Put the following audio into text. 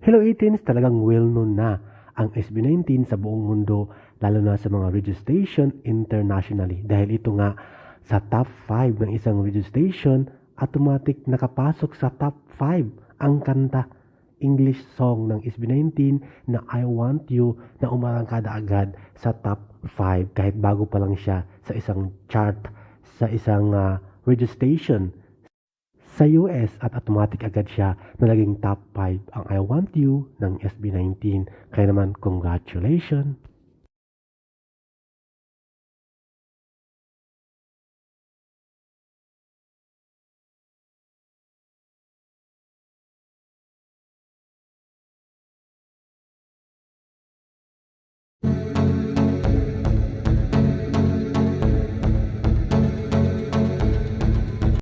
Hello 18s, talagang well-known na ang SB19 sa buong mundo, lalo na sa mga radio station internationally. Dahil ito nga sa top 5 ng isang radio station, automatic nakapasok sa top 5 ang kanta English song ng SB19 na I Want You na umarangkada agad sa top 5 kahit bago pa lang siya sa isang chart sa isang uh, radio station sa US at automatic agad siya na naging top 5 ang I Want You ng SB19. Kaya naman, congratulations!